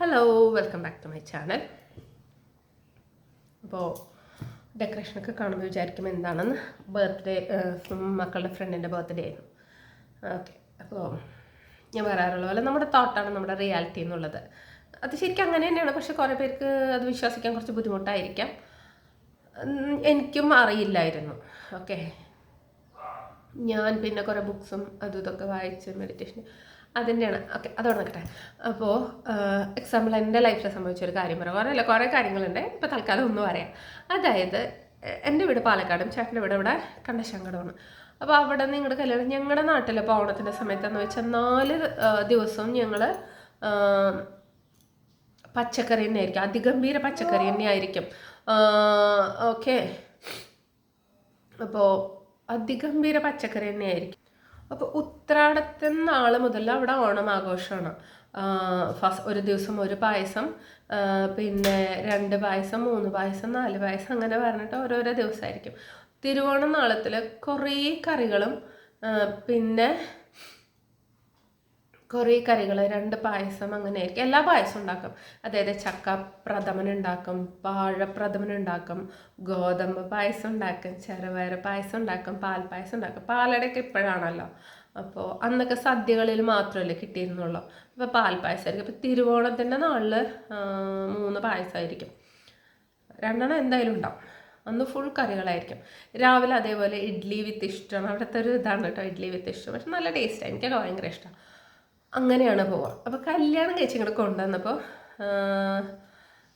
Hello welcome back to my channel അപ്പോൾ ഡെക്കറേഷനൊക്കെ കാണുമ്പോൾ വിചാരിക്കും എന്താണെന്ന്. ബർത്ത്ഡേ മക്കളുടെ ഫ്രണ്ടിന്റെ ബർത്ത്ഡേ ആയിരുന്നു. ഓക്കെ അപ്പോൾ ഞാൻ പറയാറുള്ള പോലെ നമ്മുടെ തോട്ടാണ് നമ്മുടെ റിയാലിറ്റി എന്നുള്ളത്. അത് ശരിക്കും അങ്ങനെ തന്നെയാണ്. പക്ഷെ കുറേ പേർക്ക് അത് വിശ്വസിക്കാൻ കുറച്ച് ബുദ്ധിമുട്ടായിരിക്കാം. എനിക്കും അറിയില്ലായിരുന്നു. ഓക്കെ ഞാൻ പിന്നെ കുറേ ബുക്സും അതും ഇതൊക്കെ വായിച്ച് മെഡിറ്റേഷൻ അതിന്റെയാണ് ഓക്കെ അതോടെ നിൽക്കട്ടെ അപ്പോൾ എക്സാമ്പിൾ എന്റെ ലൈഫിൽ സംഭവിച്ച ഒരു കാര്യം പറയാം. കുറേ അല്ല കുറേ കാര്യങ്ങളുണ്ട്. ഇപ്പോൾ തൽക്കാലം ഒന്ന് പറയാം. അതായത് എന്റെ വീട് പാലക്കാടും ചേട്ടന്റെ വീട് ഇവിടെ കണ്ടശങ്കടമാണ്. അപ്പോൾ അവിടെ നിന്ന് ഇങ്ങോട്ട് കല്യാണം ഞങ്ങളുടെ നാട്ടിൽ ഇപ്പോൾ ഓണത്തിന്റെ സമയത്തെന്ന് വെച്ചാൽ നാല് ദിവസവും ഞങ്ങൾ പച്ചക്കറി തന്നെ ആയിരിക്കും അതിഗംഭീര പച്ചക്കറി തന്നെ ആയിരിക്കും ഓക്കെ. അപ്പോൾ അതിഗംഭീര പച്ചക്കറി തന്നെയായിരിക്കും. അപ്പോൾ ഉത്രാടത്തിൽ നാൾ മുതൽ അവിടെ ഓണം ആഘോഷമാണ് ഫസ്റ്റ് ഒരു ദിവസം ഒരു പായസം പിന്നെ രണ്ട് പായസം മൂന്ന് പായസം നാല് പായസം അങ്ങനെ പറഞ്ഞിട്ട് ഓരോരോ ദിവസമായിരിക്കും തിരുവോണം നാളത്തിൽ കുറേ കറികളും പിന്നെ കുറേ കറികൾ രണ്ട് പായസം അങ്ങനെ ആയിരിക്കും എല്ലാ പായസം ഉണ്ടാക്കും. അതായത് ചക്ക പ്രഥമൻ ഉണ്ടാക്കും വാഴപ്രഥമൻ ഉണ്ടാക്കും ഗോതമ്പ് പായസം ഉണ്ടാക്കും ചെറുപയർ പായസം ഉണ്ടാക്കും പാൽ പായസം ഉണ്ടാക്കും. പാലടയൊക്കെ ഇപ്പോഴാണല്ലോ. അപ്പോൾ അന്നൊക്കെ സദ്യകളിൽ മാത്രമല്ലേ കിട്ടിയിരുന്നുള്ളൂ. അപ്പോൾ പാൽ പായസമായിരിക്കും. അപ്പോൾ തിരുവോണത്തിന്റെ നാളിൽ മൂന്ന് പായസമായിരിക്കും. രണ്ടെണ്ണം എന്തായാലും ഉണ്ടാവും. അന്ന് ഫുൾ കറികളായിരിക്കും. രാവിലെ അതേപോലെ ഇഡ്ഡലി വിത്ത് ഇഷ്ടമാണ് അവിടുത്തെ ഒരു ഇതാണ് കേട്ടോ ഇഡ്ഡലി വിത്ത് ഇഷ്ടം. പക്ഷെ നല്ല ടേസ്റ്റാണ് എനിക്കൊക്കെ ഭയങ്കര ഇഷ്ടമാണ്. അങ്ങനെയാണ് പോവാം. അപ്പോൾ കല്യാണം കഴിച്ച് ഇങ്ങോട്ട് കൊണ്ടുവന്നപ്പോൾ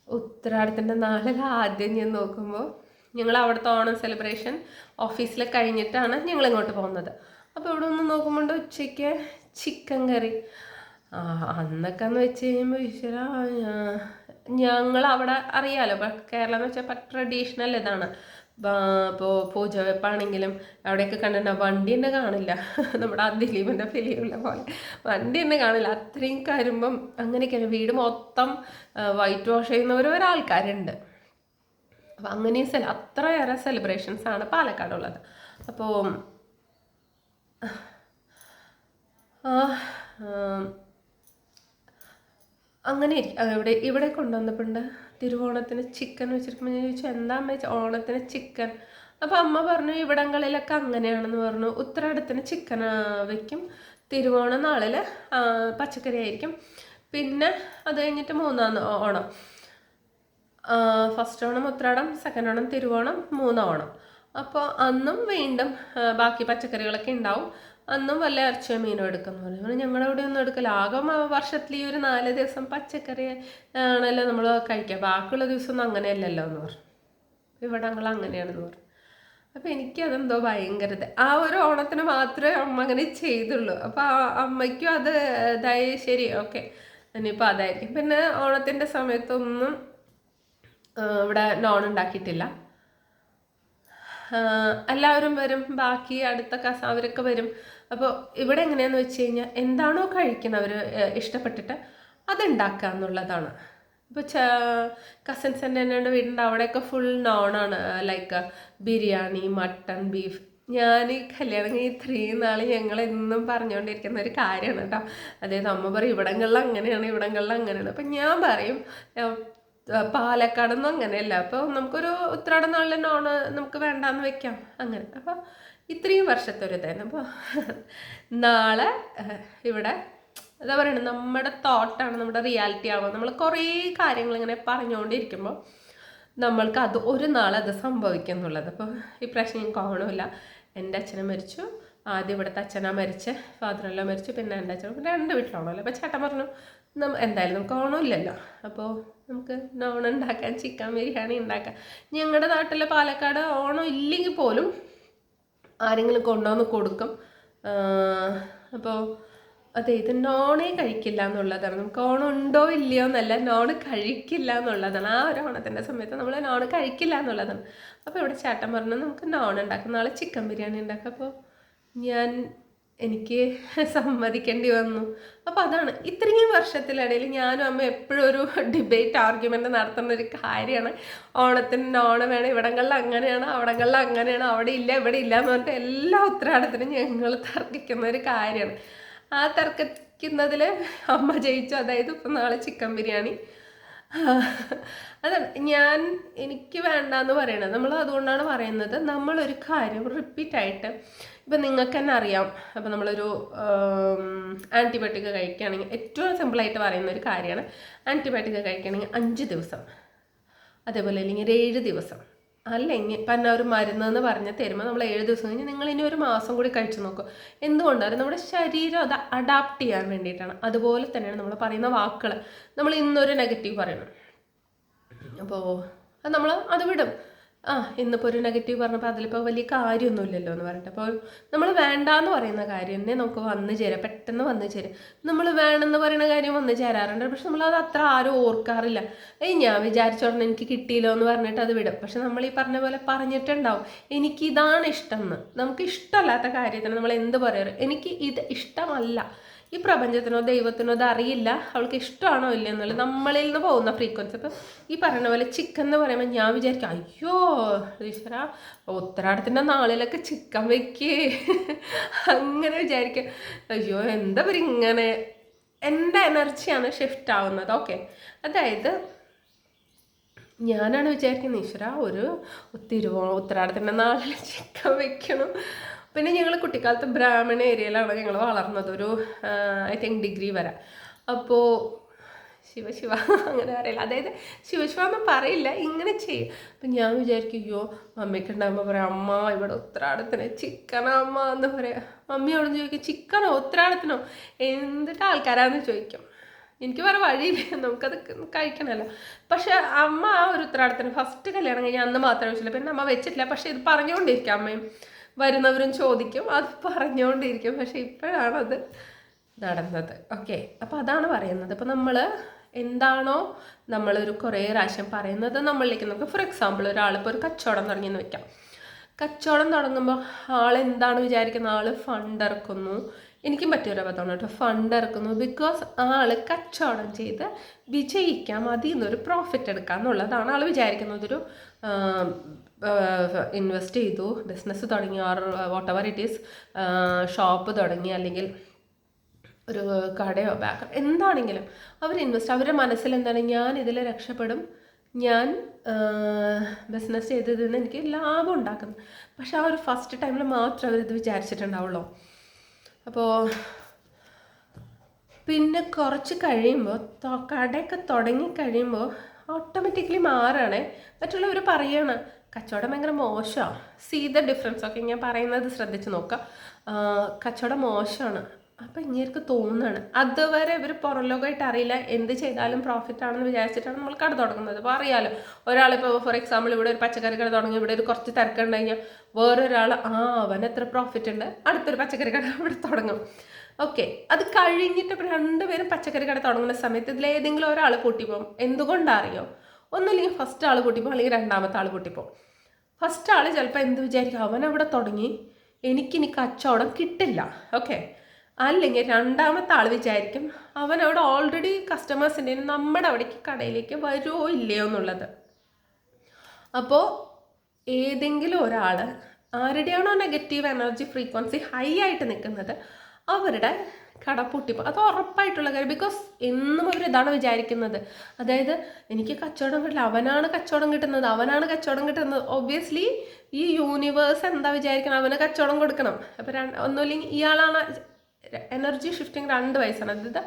ഉത്തരാടത്തിന്റെ നാളിൽ ആദ്യം ഞാൻ നോക്കുമ്പോൾ ഞങ്ങൾ അവിടുത്തെ ഓണം സെലിബ്രേഷൻ ഓഫീസിൽ കഴിഞ്ഞിട്ടാണ് ഞങ്ങൾ ഇങ്ങോട്ട് പോകുന്നത്. അപ്പോൾ ഇവിടെ ഒന്ന് നോക്കുമ്പോൾ ഉച്ചയ്ക്ക് ചിക്കൻ കറി. അന്നൊക്കെ എന്ന് വെച്ച് കഴിയുമ്പോൾ ഈശ്വര ഞങ്ങൾ അവിടെ അറിയാലോ കേരളം എന്ന് വെച്ചാൽ ട്രഡീഷണൽ ഇതാണ്. ഇപ്പോൾ പൂജ വെപ്പാണെങ്കിലും അവിടെയൊക്കെ കണ്ടാൽ വണ്ടി തന്നെ കാണില്ല. നമ്മുടെ ആ ദിലീപിന്റെ ഫിലിമുള്ള പോലെ. വണ്ടി തന്നെ കാണില്ല. അത്രയും കരുമ്പം അങ്ങനെയൊക്കെയാണ്. വീട് മൊത്തം വൈറ്റ് വാഷ് ചെയ്യുന്നവർ ഒരാൾക്കാരുണ്ട്. അപ്പം അങ്ങനെയും സെല അത്രയേറെ സെലിബ്രേഷൻസ് ആണ് പാലക്കാടുള്ളത്. അപ്പോൾ അങ്ങനെ ഇവിടെ ഇവിടെ കൊണ്ടുവന്നപ്പോണ്ട് തിരുവോണത്തിന് ചിക്കൻ വെച്ചിരിക്കുമ്പോൾ ഞാൻ ചോദിച്ചു എന്താ അമ്മ ഓണത്തിന് ചിക്കൻ അപ്പോൾ അമ്മ പറഞ്ഞു ഇവിടങ്ങളിലൊക്കെ അങ്ങനെയാണെന്ന് പറഞ്ഞു. ഉത്തരാടത്തിന് ചിക്കൻ വെക്കും. തിരുവോണ നാളിൽ പച്ചക്കറി ആയിരിക്കും. പിന്നെ അത് കഴിഞ്ഞിട്ട് മൂന്നാം ഓണം. ഫസ്റ്റ് ഓണം ഉത്രാടം സെക്കൻഡ് ഓണം തിരുവോണം മൂന്നാം ഓണം. അപ്പോൾ അന്നും വീണ്ടും ബാക്കി പച്ചക്കറികളൊക്കെ ഉണ്ടാവും. അന്നും വല്ല ഇറച്ചിയോ മീനോ എടുക്കുന്ന പോലെ. ഞങ്ങളുടെ ഇവിടെ ഒന്നും എടുക്കില്ല ആകെ വർഷത്തിൽ ഈ ഒരു നാല് ദിവസം പച്ചക്കറി ആണല്ലോ നമ്മൾ കഴിക്കുക ബാക്കിയുള്ള ദിവസമൊന്നും അങ്ങനെയല്ലല്ലോ എന്ന് പറഞ്ഞു. ഇവിടെ ഞങ്ങൾ അങ്ങനെയാണെന്ന് പറഞ്ഞു. അപ്പം എനിക്കതെന്തോ ഭയങ്കര ഇത്. ആ ഒരു ഓണത്തിന് മാത്രമേ അമ്മ അങ്ങനെ ചെയ്തുള്ളൂ. അപ്പോൾ ആ അമ്മയ്ക്കും അത് ഇതായി. ശരി ഓക്കെ. ഇനിയിപ്പോൾ അതായിരിക്കും. പിന്നെ ഓണത്തിന്റെ സമയത്തൊന്നും ഇവിടെ നോൺ ഉണ്ടാക്കിയിട്ടില്ല. എല്ലാവരും വരും. ബാക്കി അടുത്ത കസ അവരൊക്കെ വരും. അപ്പോൾ ഇവിടെ എങ്ങനെയാന്ന് വെച്ച് കഴിഞ്ഞാൽ എന്താണോ കഴിക്കുന്നവർ ഇഷ്ടപ്പെട്ടിട്ട് അത് ഉണ്ടാക്കുക എന്നുള്ളതാണ്. ഇപ്പോൾ കസിൻസ് എന്റെ എന്നോട് വീടിന്റെ അവിടെയൊക്കെ ഫുൾ നോണാണ് ലൈക്ക് ബിരിയാണി മട്ടൺ ബീഫ് ഞാൻ ഈ കല്യാണം കഴിഞ്ഞ് ഇത്രയും നാൾ ഞങ്ങൾ എന്നും പറഞ്ഞുകൊണ്ടിരിക്കുന്ന ഒരു കാര്യമാണ് കേട്ടോ. അതായത് അമ്മ പറയും ഇവിടങ്ങളിൽ അങ്ങനെയാണ് ഇവിടങ്ങളിൽ അങ്ങനെയാണ്. അപ്പം ഞാൻ പറയും പാലക്കാടൊന്നും അങ്ങനെയല്ല. അപ്പോൾ നമുക്കൊരു ഉത്രാട നാളിൽ നോണ് നമുക്ക് വേണ്ടാന്ന് വെക്കാം. അങ്ങനെ. അപ്പോൾ ഇത്രയും വർഷത്തെ ഒരു ഇതായിരുന്നു. അപ്പോൾ നാളെ ഇവിടെ എന്താ പറയുന്നത് നമ്മുടെ തോട്ടാണ് നമ്മുടെ റിയാലിറ്റി ആവുക നമ്മൾ കുറേ കാര്യങ്ങൾ ഇങ്ങനെ പറഞ്ഞുകൊണ്ടിരിക്കുമ്പോൾ നമ്മൾക്ക് അത് ഒരു നാളെ അത് സംഭവിക്കും എന്നുള്ളത് അപ്പോൾ ഈ പ്രശ്നം ഞാൻ കാണുമില്ല എന്റെ അച്ഛനെ മരിച്ചു. ആദ്യം ഇവിടുത്തെ അച്ഛനാ മരിച്ച്. ഫാദറെല്ലാം മരിച്ചു. പിന്നെ എന്റെ അച്ഛനും പിന്നെ രണ്ട് വീട്ടിലാണല്ലോ. അപ്പോൾ ചേട്ടൻ പറഞ്ഞു എന്തായാലും നമുക്ക് ഓണമില്ലല്ലോ അപ്പോൾ നമുക്ക് നോൺ ചിക്കൻ ബിരിയാണി ഉണ്ടാക്കാം ഞങ്ങളുടെ നാട്ടിലെ പാലക്കാട് ഓണം ഇല്ലെങ്കിൽ പോലും ആരെങ്കിലും കൊണ്ടുവന്ന് കൊടുക്കും. അപ്പോൾ അതെ ഇത് നോണേ കഴിക്കില്ല എന്നുള്ളതാണ്. നമുക്ക് ഓണം ഉണ്ടോ ഇല്ലയോ എന്നല്ല നോണ് കഴിക്കില്ല എന്നുള്ളതാണ്. ആ ഒരു ഓണത്തിന്റെ സമയത്ത് നമ്മൾ നോണ് കഴിക്കില്ല എന്നുള്ളതാണ്. അപ്പോൾ ഇവിടെ ചേട്ടൻ പറഞ്ഞു നമുക്ക് നോൺ ഉണ്ടാക്കാം. നാളെ ചിക്കൻ ബിരിയാണി ഉണ്ടാക്കാം. അപ്പോൾ ഞാൻ എനിക്ക് സമ്മതിക്കേണ്ടി വന്നു. അപ്പോൾ അതാണ്. ഇത്രയും വർഷത്തിനിടയിൽ ഞാനും അമ്മ എപ്പോഴും ഒരു ഡിബേറ്റ് ആർഗ്യുമെന്റ് നടത്തുന്ന ഒരു കാര്യമാണ്. ഓണത്തിന് ഓണം വേണം ഇവിടങ്ങളിൽ അങ്ങനെയാണ് അവിടങ്ങളിൽ അങ്ങനെയാണ് അവിടെ ഇല്ല ഇവിടെ ഇല്ല എന്ന് പറഞ്ഞിട്ട് എല്ലാ ഉത്തരാടത്തിനും ഞങ്ങൾ തർക്കിക്കുന്ന ഒരു കാര്യമാണ്. ആ തർക്കിക്കുന്നതിൽ അമ്മ ജയിച്ചു. അതായത് ഇപ്പം നാളെ ചിക്കൻ ബിരിയാണി. അതാണ്. ഞാൻ എനിക്ക് വേണ്ട എന്ന് പറയണത്. നമ്മൾ അതുകൊണ്ടാണ് പറയുന്നത്. നമ്മളൊരു കാര്യം റിപ്പീറ്റായിട്ട് ഇപ്പം നിങ്ങൾക്ക് തന്നെ അറിയാം. അപ്പം നമ്മളൊരു ആന്റിബയോട്ടിക് കഴിക്കുകയാണെങ്കിൽ ഏറ്റവും സിമ്പിളായിട്ട് പറയുന്ന ഒരു കാര്യമാണ്. ആന്റിബയോട്ടിക് കഴിക്കുകയാണെങ്കിൽ അഞ്ച് ദിവസം. അതേപോലെ അല്ലെങ്കിൽ ഒരു ഏഴ് ദിവസം. അല്ലെങ്കിൽ പിന്നെ ഒരു മരുന്ന് എന്ന് പറഞ്ഞ് തരുമ്പോൾ നമ്മൾ ഏഴ് ദിവസം കഴിഞ്ഞ് നിങ്ങൾ ഇനി ഒരു മാസം കൂടി കഴിച്ചു നോക്കും. എന്തുകൊണ്ടാണ്? നമ്മുടെ ശരീരം അത് അഡാപ്റ്റ് ചെയ്യാൻ വേണ്ടിയിട്ടാണ്. അതുപോലെ തന്നെയാണ് നമ്മൾ പറയുന്ന വാക്കുകൾ. നമ്മൾ ഇന്നൊരു നെഗറ്റീവ് പറയണം അപ്പോൾ അത് നമ്മൾ അത് വിടും. ആ ഇന്നിപ്പോൾ ഒരു നെഗറ്റീവ് പറഞ്ഞപ്പോൾ അതിലിപ്പോൾ വലിയ കാര്യമൊന്നുമില്ലല്ലോ എന്ന് പറഞ്ഞിട്ട്. അപ്പോൾ നമ്മൾ വേണ്ടാന്ന് പറയുന്ന കാര്യം തന്നെ നമുക്ക് വന്നു ചേരാം. പെട്ടെന്ന് വന്നു ചേരാം. നമ്മൾ വേണമെന്ന് പറയുന്ന കാര്യം വന്നു ചേരാറുണ്ട്. പക്ഷെ നമ്മൾ അത് അത്ര ആരും ഓർക്കാറില്ല. ഏയ് ഞാൻ വിചാരിച്ചോടനെ എനിക്ക് കിട്ടിയില്ലോ എന്ന് പറഞ്ഞിട്ട് അത് വിടും. പക്ഷെ നമ്മൾ ഈ പറഞ്ഞ പോലെ പറഞ്ഞിട്ടുണ്ടാവും. എനിക്ക് ഇതാണ് ഇഷ്ടം എന്ന്. നമുക്ക് ഇഷ്ടമല്ലാത്ത കാര്യത്തിന് നമ്മൾ എന്ത് പറയാറ്? എനിക്ക് ഇത് ഇഷ്ടമല്ല. ഈ പ്രപഞ്ചത്തിനോ ദൈവത്തിനോ അത് അറിയില്ല അവൾക്ക് ഇഷ്ടമാണോ ഇല്ല എന്നുള്ളത് നമ്മളിൽ നിന്ന് പോകുന്ന ഫ്രീക്വൻസി അപ്പം ഈ പറയുന്ന പോലെ ചിക്കൻ എന്ന് പറയുമ്പോൾ ഞാൻ വിചാരിക്കും അയ്യോ ഈശ്വര ഉത്തരാടത്തിന്റെ നാളിലൊക്കെ ചിക്കൻ വെക്കേ. അങ്ങനെ വിചാരിക്കും. അയ്യോ എന്താ ഇങ്ങനെ? എന്റെ എനർജിയാണ് ഷിഫ്റ്റ് ആവുന്നത്. ഓക്കെ അതായത് ഞാനാണ് വിചാരിക്കുന്നത് ഈശ്വര ഒരു തിരുവോ ഉത്തരാടത്തിന്റെ നാളിൽ ചിക്കൻ വെക്കണം. പിന്നെ ഞങ്ങൾ കുട്ടിക്കാലത്ത് ബ്രാഹ്മണ ഏരിയയിലാണ് ഞങ്ങൾ വളർന്നത്. ഒരു ഐ തിങ്ക് ഡിഗ്രി വരെ. അപ്പോൾ ശിവശിവ ശിവ അങ്ങനെ പറയില്ല. അതായത് ശിവശിവ അമ്മ പറയില്ല ഇങ്ങനെ ചെയ്യും. അപ്പം ഞാൻ വിചാരിക്കും അയ്യോ മമ്മിക്ക് ഉണ്ടാകുമ്പോൾ പറയാം അമ്മ ഇവിടെ ഉത്രാടത്തിന് ചിക്കനോ അമ്മ എന്ന് പറയാം. മമ്മി അവിടെ ചോദിക്കും ചിക്കനോ ഉത്രാടത്തിനോ? എന്തിട്ട് ആൾക്കാരാന്ന് ചോദിക്കും. എനിക്ക് വേറെ വഴിയില്ല നമുക്കത് കഴിക്കണമല്ലോ. പക്ഷെ അമ്മ ആ ഒരു ഉത്രാടത്തിന് ഫസ്റ്റ് കല്യാണം കഴിഞ്ഞാൽ അന്ന് മാത്രമേ വെച്ചില്ല പിന്നെ അമ്മ വെച്ചിട്ടില്ല. പക്ഷേ ഇത് പറഞ്ഞുകൊണ്ടിരിക്കാം അമ്മയും. വരുന്നവരും ചോദിക്കും. അത് പറഞ്ഞുകൊണ്ടിരിക്കും പക്ഷെ ഇപ്പോഴാണത് നടന്നത്. ഓക്കെ അപ്പോൾ അതാണ് പറയുന്നത്. അപ്പോൾ നമ്മൾ എന്താണോ നമ്മളൊരു കുറേ പ്രാവശ്യം പറയുന്നത് നമ്മളിലേക്ക് നമുക്ക് ഫോർ എക്സാമ്പിൾ ഒരാളിപ്പോൾ ഒരു കച്ചവടം തുടങ്ങിയെന്ന് വെക്കാം. കച്ചവടം തുടങ്ങുമ്പോൾ ആൾ എന്താണ് വിചാരിക്കുന്ന ആൾ ഫണ്ട് ഇറക്കുന്നു. എനിക്കും പറ്റിയൊരു അബദ്ധമാണ് കേട്ടോ. ഫണ്ട് ഇറക്കുന്നു. ബിക്കോസ് ആൾ കച്ചവടം ചെയ്ത് വിജയിക്കാം അതിൽ നിന്നൊരു പ്രോഫിറ്റ് എടുക്കാം എന്നുള്ളതാണ് ആൾ വിചാരിക്കുന്നത്. ഒരു ഇൻവെസ്റ്റ് ചെയ്തു ബിസിനസ് തുടങ്ങി or whatever it is shop തുടങ്ങി അല്ലെങ്കിൽ ഒരു കടയോ ബാക്കോ എന്താണെങ്കിലും അവർ ഇൻവെസ്റ്റ് അവരുടെ മനസ്സിൽ എന്താണ് ഞാൻ ഇതിൽ രക്ഷപ്പെടും ഞാൻ ബിസിനസ് ചെയ്തതിൽ നിന്ന് എനിക്ക് ലാഭം ഉണ്ടാക്കുന്നു. പക്ഷെ ആ ഒരു ഫസ്റ്റ് ടൈമിൽ മാത്രം അവരിത് വിചാരിച്ചിട്ടുണ്ടാവുള്ളൂ. അപ്പോൾ പിന്നെ കുറച്ച് കഴിയുമ്പോൾ കടയൊക്കെ തുടങ്ങി കഴിയുമ്പോൾ ഓട്ടോമാറ്റിക്കലി മാറുകയാണേ. മറ്റുള്ളവർ പറയാണ് കച്ചവടം ഭയങ്കര മോശമാണ് സീ ദ ഡിഫറൻസ് ഒക്കെ ഞാൻ പറയുന്നത് ശ്രദ്ധിച്ച് നോക്കാം കച്ചവടം മോശമാണ്. അപ്പം ഇങ്ങേർക്ക് തോന്നുകയാണ് അതുവരെ ഇവർ പുറലോകമായിട്ട് അറിയില്ല എന്ത് ചെയ്താലും പ്രോഫിറ്റ് ആണെന്ന് വിചാരിച്ചിട്ടാണ് നമ്മൾ കട തുടങ്ങുന്നത്. അപ്പോൾ അറിയാലോ ഒരാളിപ്പോൾ ഫോർ എക്സാമ്പിൾ ഇവിടെ ഒരു പച്ചക്കറി കട തുടങ്ങി ഇവിടെ ഒരു കുറച്ച് തിരക്ക് കഴിഞ്ഞാൽ വേറൊരാൾ ആ അവൻ എത്ര പ്രോഫിറ്റ് ഉണ്ട് അടുത്തൊരു പച്ചക്കറി കട ഇവിടെ തുടങ്ങും. ഓക്കെ അത് കഴിഞ്ഞിട്ട് രണ്ടുപേരും പച്ചക്കറി കട തുടങ്ങുന്ന സമയത്ത് ഇതിലേതെങ്കിലും ഒരാൾ പൊട്ടിപ്പോകും എന്തുകൊണ്ടറിയോ ഒന്നല്ലെങ്കിൽ ഫസ്റ്റ് ആൾ പൊട്ടിപ്പോകും അല്ലെങ്കിൽ രണ്ടാമത്തെ ആൾ പൊട്ടിപ്പോകും ഫസ്റ്റ് ആൾ ചിലപ്പോൾ എന്ത് വിചാരിക്കും അവൻ അവിടെ തുടങ്ങി എനിക്കിനി കച്ചവടം കിട്ടില്ല. ഓക്കെ അല്ലെങ്കിൽ രണ്ടാമത്തെ ആൾ വിചാരിക്കും അവൻ അവിടെ ഓൾറെഡി കസ്റ്റമേഴ്സിന്റെ നമ്മുടെ അവിടേക്ക് കടയിലേക്ക് വരുമോ ഇല്ലയോ എന്നുള്ളത്. അപ്പോൾ ഏതെങ്കിലും ഒരാൾ ആരുടെയാണോ നെഗറ്റീവ് എനർജി ഫ്രീക്വൻസി ഹൈ ആയിട്ട് നിൽക്കുന്നത് അവരുടെ കട പൊട്ടിപ്പോൾ അത് ഉറപ്പായിട്ടുള്ള കാര്യം. ബിക്കോസ് എന്നും അവർ ഇതാണ് വിചാരിക്കുന്നത്. അതായത് എനിക്ക് കച്ചവടം കിട്ടില്ല. അവനാണ് കച്ചവടം കിട്ടുന്നത്. അവനാണ് കച്ചവടം കിട്ടുന്നത്. ഒബ്വിയസ്ലി ഈ യൂണിവേഴ്സ് എന്താ വിചാരിക്കണം? അവന് കച്ചവടം കൊടുക്കണം. അപ്പം ഒന്നുമില്ലെങ്കിൽ ഇയാളാണ് എനർജി ഷിഫ്റ്റിംഗ് രണ്ട് വയസ്സാണ് അതായത്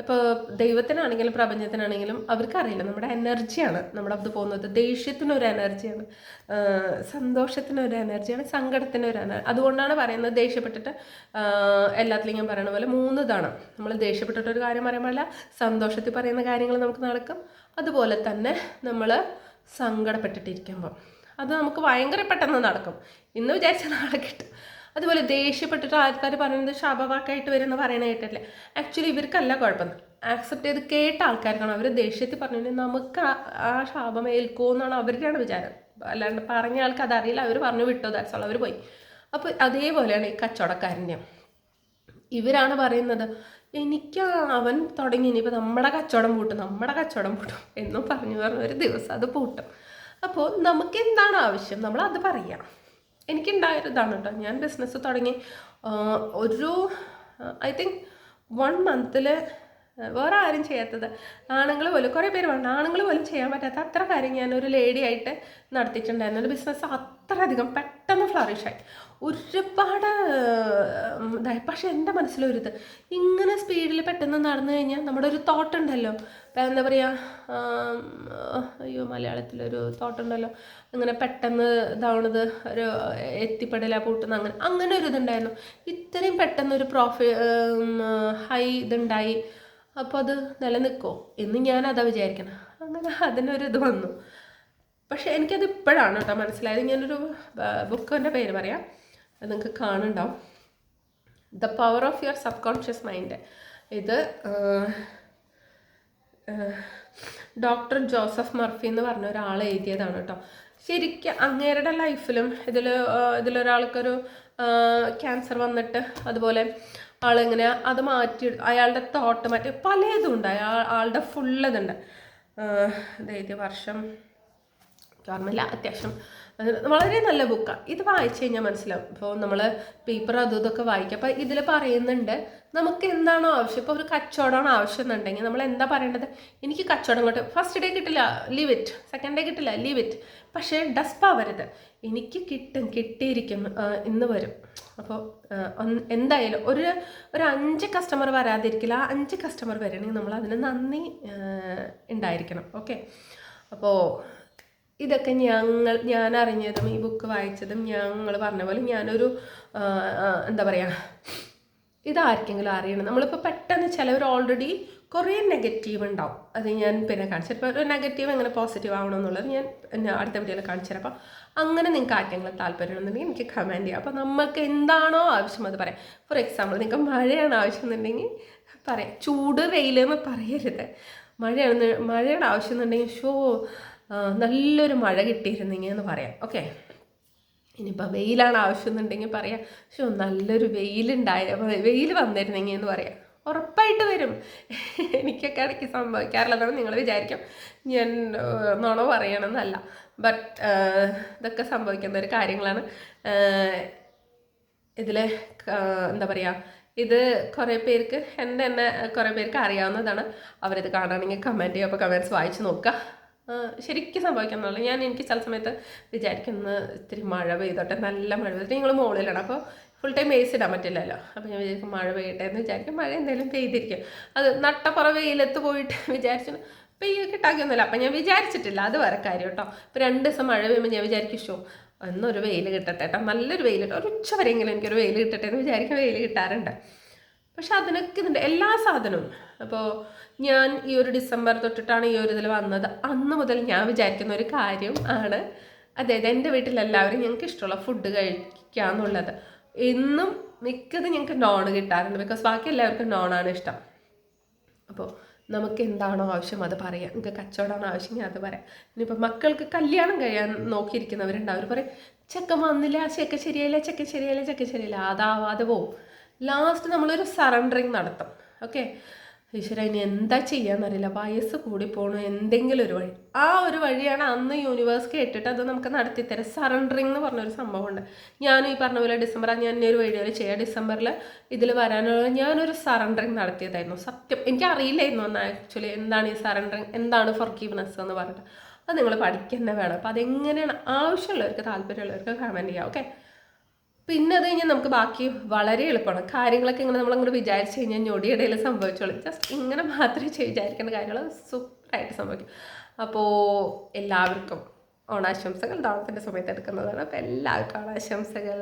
ഇപ്പോൾ ദൈവത്തിനാണെങ്കിലും പ്രപഞ്ചത്തിനാണെങ്കിലും അവർക്കറിയില്ല. നമ്മുടെ എനർജിയാണ് നമ്മുടെ അത് പോകുന്നത്. ദേഷ്യത്തിനൊരു എനർജിയാണ് സന്തോഷത്തിനൊരു എനർജിയാണ് സങ്കടത്തിനൊരു എനർജി അതുകൊണ്ടാണ് പറയുന്നത് ദേഷ്യപ്പെട്ടിട്ട് എല്ലാത്തിലും ഞാൻ പറയുന്ന പോലെ മൂന്ന് ഇതാണ്. നമ്മൾ ദേഷ്യപ്പെട്ടിട്ട് ഒരു കാര്യം പറയുമ്പോഴല്ല സന്തോഷത്തിൽ പറയുന്ന കാര്യങ്ങൾ നമുക്ക് നടക്കും. അതുപോലെ തന്നെ നമ്മൾ സങ്കടപ്പെട്ടിട്ടിരിക്കുമ്പോൾ അത് നമുക്ക് ഭയങ്കര പെട്ടെന്ന് നടക്കും. ഇന്ന് വിചാരിച്ച നാളെ കിട്ടും. അതുപോലെ ദേഷ്യപ്പെട്ടിട്ട് ആൾക്കാർ പറയുന്നത് ശാപവാക്കായിട്ട് വരുന്ന പറയണ കേട്ടിട്ടില്ല. ആക്ച്വലി ഇവർക്കല്ല കുഴപ്പം. ആക്സെപ്റ്റ് ചെയ്ത് കേട്ട ആൾക്കാർക്കാണ് അവർ ദേഷ്യത്തിൽ പറഞ്ഞു നമുക്ക് ആ ശാപം ഏൽക്കുമോ എന്നാണ് അവരുടെയാണ് വിചാരം. അല്ലാണ്ട് പറഞ്ഞ ആൾക്ക് അതറിയില്ല. അവർ പറഞ്ഞു വിട്ടോ. ദാറ്റ്സ് ഓൾ അവർ പോയി. അപ്പോൾ അതേപോലെയാണ് ഈ കച്ചവടക്കാരന്റെ ഇവരാണ് പറയുന്നത് എനിക്ക് അവൻ തുടങ്ങി. ഇനിയിപ്പോൾ നമ്മുടെ കച്ചവടം പൂട്ടും. നമ്മുടെ കച്ചവടം പൂട്ടും. എന്നും പറഞ്ഞു പറഞ്ഞ ഒരു ദിവസം അത് പൂട്ടും. അപ്പോൾ നമുക്ക് എന്താണ് ആവശ്യം? നമ്മൾ അത് പറയാം. എനിക്കുണ്ടായൊരു ഇതാണ് കേട്ടോ ഞാൻ ബിസിനസ് തുടങ്ങി. ഒരു ഐ തിങ്ക് വൺ മന്തിൽ വേറെ ആരും ചെയ്യാത്തത്. ആണുങ്ങൾ പോലും കുറേ പേര് പറഞ്ഞു ആണുങ്ങൾ പോലും ചെയ്യാൻ പറ്റാത്ത അത്ര കാര്യം ഞാനൊരു ലേഡി ആയിട്ട് നടത്തിയിട്ടുണ്ടായിരുന്നു. ഒരു ബിസിനസ് അത്രയധികം പെട്ടെന്ന് ഫ്ലറിഷായി ഒരുപാട് ഇതായി പക്ഷെ എന്റെ മനസ്സിലൊരിത്. ഇങ്ങനെ സ്പീഡിൽ പെട്ടെന്ന് നടന്നു കഴിഞ്ഞാൽ നമ്മുടെ ഒരു തോട്ട് ഉണ്ടല്ലോ. ഇപ്പം എന്താ പറയുക അയ്യോ മലയാളത്തിലൊരു തോട്ട് ഉണ്ടല്ലോ. അങ്ങനെ പെട്ടെന്ന് ഇതാവണത് ഒരു എത്തിപ്പെടല പൂട്ടുന്ന അങ്ങനെ അങ്ങനെ ഒരു ഇതുണ്ടായിരുന്നു. ഇത്രയും പെട്ടെന്ന് ഒരു പ്രോഫി ഹൈ ഇതുണ്ടായി. അപ്പോൾ അത് നിലനിൽക്കുമോ എന്ന് ഞാനതാ വിചാരിക്കണം. അങ്ങനെ അതിനൊരു ഇത് വന്നു. പക്ഷെ എനിക്കത് ഇപ്പോഴാണ് കേട്ടോ മനസ്സിലായത്. ഞാനൊരു ബുക്കിന്റെ പേര് പറയാം. അത് നിങ്ങൾക്ക് കാണുന്നുണ്ടാവും. The power of your subconscious mind ഇത് ഡോക്ടർ ജോസഫ് മർഫി എന്ന് പറഞ്ഞ ഒരാൾ എഴുതിയതാണ് കേട്ടോ. ശരിക്കും അങ്ങേരുടെ ലൈഫിലും ഇതിൽ ഇതിലൊരാൾക്കൊരു ക്യാൻസർ വന്നിട്ട് അതുപോലെ ആളിങ്ങനെ അത് മാറ്റി അയാളുടെ തോട്ട് മാറ്റി പലതും ഉണ്ട് അയാൾ ആളുടെ ഫുള്ള് ഇതുണ്ട്. ഇത് എഴുതിയ വർഷം ഓർമ്മയില്ല അത്യാവശ്യം. വളരെ നല്ല ബുക്കാണ് ഇത് വായിച്ചു കഴിഞ്ഞാൽ മനസ്സിലാവും. ഇപ്പോൾ നമ്മൾ പേപ്പർ അതും ഇതൊക്കെ വായിക്കുക അപ്പോൾ ഇതിൽ പറയുന്നുണ്ട് നമുക്ക് എന്താണോ ആവശ്യം? ഇപ്പോൾ ഒരു കച്ചവടമാണ് ആവശ്യം എന്നുണ്ടെങ്കിൽ നമ്മൾ എന്താ പറയേണ്ടത്? എനിക്ക് കച്ചവടം കൊണ്ട് ഫസ്റ്റ് ഡേ കിട്ടില്ല. ലീവ് ഇറ്റ് സെക്കൻഡ് ഡേ കിട്ടില്ല. ലീവ് ഇറ്റ് പക്ഷേ ഡസ്പ് ആവരുത്. എനിക്ക് കിട്ടും കിട്ടിയിരിക്കും ഇന്ന് വരും. അപ്പോൾ എന്തായാലും ഒരു ഒരു അഞ്ച് കസ്റ്റമർ വരാതിരിക്കില്ല. ആ അഞ്ച് കസ്റ്റമർ വരണമെങ്കിൽ നമ്മൾ അതിന് നന്ദി ഉണ്ടായിരിക്കണം. ഓക്കെ അപ്പോൾ ഇതൊക്കെ ഞങ്ങൾ ഞാൻ അറിഞ്ഞതും ഈ ബുക്ക് വായിച്ചതും ഞങ്ങൾ പറഞ്ഞ പോലെ ഞാനൊരു എന്താ പറയുക ഇതാർക്കെങ്കിലും അറിയണം. നമ്മളിപ്പോൾ പെട്ടെന്ന് ചിലവർ ഓൾറെഡി കുറേ നെഗറ്റീവ് ഉണ്ടാവും. അത് ഞാൻ പിന്നെ കാണിച്ചു ഒരു നെഗറ്റീവ് എങ്ങനെ പോസിറ്റീവ് ആവണം എന്നുള്ളത് ഞാൻ അടുത്ത വീഡിയോയിൽ കാണിച്ചു തരാം. അങ്ങനെ നിങ്ങൾക്ക് ആർക്കെങ്കിലും താല്പര്യം ഉണ്ടെന്നുണ്ടെങ്കിൽ എനിക്ക് കമന്റ് ചെയ്യാം. അപ്പോൾ നമുക്ക് എന്താണോ ആവശ്യം അത് പറയാം. ഫോർ എക്സാമ്പിൾ നിങ്ങൾക്ക് മഴയാണ് ആവശ്യം എന്നുണ്ടെങ്കിൽ പറയാം. ചൂട് വെയിലെന്ന് പറയരുത്. മഴയാണ് മഴയുടെ ആവശ്യം എന്നുണ്ടെങ്കിൽ ഷോ നല്ലൊരു മഴ കിട്ടിയിരുന്നെങ്കിൽ എന്ന് പറയാം. ഓക്കെ ഇനിയിപ്പോൾ വെയിലാണ് ആവശ്യം എന്നുണ്ടെങ്കിൽ പറയാം. ഷോ നല്ലൊരു വെയിലുണ്ടായ വെയിൽ വന്നിരുന്നെങ്കിൽ എന്ന് പറയാം. ഉറപ്പായിട്ട് വരും. എനിക്കൊക്കെ ഇടയ്ക്ക് സംഭവിക്കാറുള്ളതാണ് നിങ്ങൾ വിചാരിക്കും ഞാൻ നുണ പറയണമെന്നല്ല ബട്ട് ഇതൊക്കെ സംഭവിക്കുന്ന ഒരു കാര്യങ്ങളാണ്. ഇതിൽ എന്താ പറയുക ഇത് കുറേ പേർക്ക് എന്റെ തന്നെ കുറേ പേർക്ക് അറിയാവുന്നതാണ്. അവരിത് കാണുകയാണെങ്കിൽ കമന്റ് ചെയ്യുക. അപ്പോൾ കമന്റ്സ് വായിച്ച് നോക്കുക. ശരിക്കും സംഭവിക്കുന്നുള്ളൂ ഞാൻ എനിക്ക് ചില സമയത്ത് വിചാരിക്കുന്ന ഇത്തിരി മഴ പെയ്തോട്ടെ. നല്ല മഴ പെയ്തിട്ട് നിങ്ങൾ മുകളിലാണ് അപ്പോൾ ഫുൾ ടൈം എ സി ഇടാൻ പറ്റില്ലല്ലോ. അപ്പോൾ ഞാൻ വിചാരിക്കും മഴ പെയ്യട്ടെ എന്ന് വിചാരിക്കും. മഴ എന്തെങ്കിലും പെയ്തിരിക്കും. അത് നട്ടപ്പുറ വെയിലത്ത് പോയിട്ട് വിചാരിച്ചു. പെയ്യൊക്കെ ഇട്ടാക്കിയൊന്നുമില്ല. അപ്പം ഞാൻ വിചാരിച്ചിട്ടില്ല. അത് വേറെ കാര്യം കേട്ടോ. ഇപ്പോൾ രണ്ട് ദിവസം മഴ പെയ്യുമ്പോൾ ഞാൻ വിചാരിക്കും ഷോ എന്നൊരു വെയിൽ കിട്ടട്ടെ കേട്ടോ. നല്ലൊരു വെയിൽ കിട്ടും ഒരു ഉച്ച വരെയെങ്കിലും എനിക്കൊരു വെയിൽ കിട്ടട്ടെ എന്ന് വിചാരിക്കും വെയിൽ കിട്ടാറുണ്ട്. പക്ഷെ അതിനൊക്കെ ഇതുണ്ട്. എല്ലാ സാധനവും. അപ്പോൾ ഞാൻ ഈ ഒരു ഡിസംബർ തൊട്ടിട്ടാണ് ഈ ഒരു ഇതിൽ വന്നത്. അന്ന് മുതൽ ഞാൻ വിചാരിക്കുന്ന ഒരു കാര്യം ആണ്. അതായത് എന്റെ വീട്ടിലെല്ലാവരും ഞങ്ങൾക്ക് ഇഷ്ടമുള്ള ഫുഡ് കഴിക്കുക എന്നുള്ളത് എന്നും മിക്കത് ഞങ്ങൾക്ക് നോൺ കിട്ടാറുണ്ട്. ബിക്കോസ് ബാക്കി എല്ലാവർക്കും നോണാണ് ഇഷ്ടം. അപ്പോൾ നമുക്ക് എന്താണോ ആവശ്യം അത് പറയാം. നിങ്ങൾക്ക് കച്ചവടമാണോ ആവശ്യം ഞാൻ അത് പറയാം. ഇനിയിപ്പോൾ മക്കൾക്ക് കല്യാണം കഴിയാൻ നോക്കിയിരിക്കുന്നവരുണ്ട്. അവർ പറയും ചെക്കൻ വന്നില്ല ചെക്ക ശരിയായില്ല ചെക്ക ശരിയായില്ല ചെക്ക ശരിയല്ല അതാവാതെ പോവും. ലാസ്റ്റ് നമ്മളൊരു സറണ്ടറിങ് നടത്തും. ഓക്കെ ഈശ്വര ഇനി എന്താ ചെയ്യാന്നറിയില്ല. വയസ്സ് കൂടി പോണു എന്തെങ്കിലും ഒരു വഴി. ആ ഒരു വഴിയാണ് അന്ന് യൂണിവേഴ്സ് കേട്ടിട്ട് അത് നമുക്ക് നടത്തിത്തരാം സറണ്ടറിങ് എന്ന് പറഞ്ഞൊരു സംഭവമുണ്ട്. ഞാൻ ഈ പറഞ്ഞ പോലെ ഡിസംബർ ഞാൻ ഒരു വീഡിയോയിൽ ചെയ്യാം. ഡിസംബറിൽ ഇതിൽ വരാനുള്ള ഞാനൊരു സറണ്ടറിങ് നടത്തിയതായിരുന്നു. സത്യം. എനിക്ക് അറിയില്ലായിരുന്നു അന്ന് ആക്ച്വലി എന്താണ് ഈ സറണ്ടറിങ് എന്താണ് ഫർഗീവ്നെസ് എന്ന് പറഞ്ഞിട്ട്. അത് നിങ്ങൾ പഠിക്കുക വേണം. അപ്പോൾ അതെങ്ങനെയാണ് ആവശ്യമുള്ളവർക്ക് താല്പര്യമുള്ളവർക്ക് കമന്റ് ചെയ്യാം ഓക്കെ പിന്നെ അത് കഴിഞ്ഞാൽ നമുക്ക് ബാക്കി വളരെ എളുപ്പമാണ്. കാര്യങ്ങളൊക്കെ ഇങ്ങനെ നമ്മൾ അങ്ങോട്ട് വിചാരിച്ചു കഴിഞ്ഞാൽ ഞൊടിയിടയിൽ സംഭവിച്ചോളും. ജസ്റ്റ് ഇങ്ങനെ മാത്രമേ വിചാരിക്കേണ്ട കാര്യങ്ങൾ സൂപ്പറായിട്ട് സംഭവിക്കും. അപ്പോൾ എല്ലാവർക്കും ഓണാശംസകൾ. ദാളത്തിന്റെ സമയത്ത് എടുക്കുന്നതാണ്. അപ്പോൾ എല്ലാവർക്കും ഓണാശംസകൾ.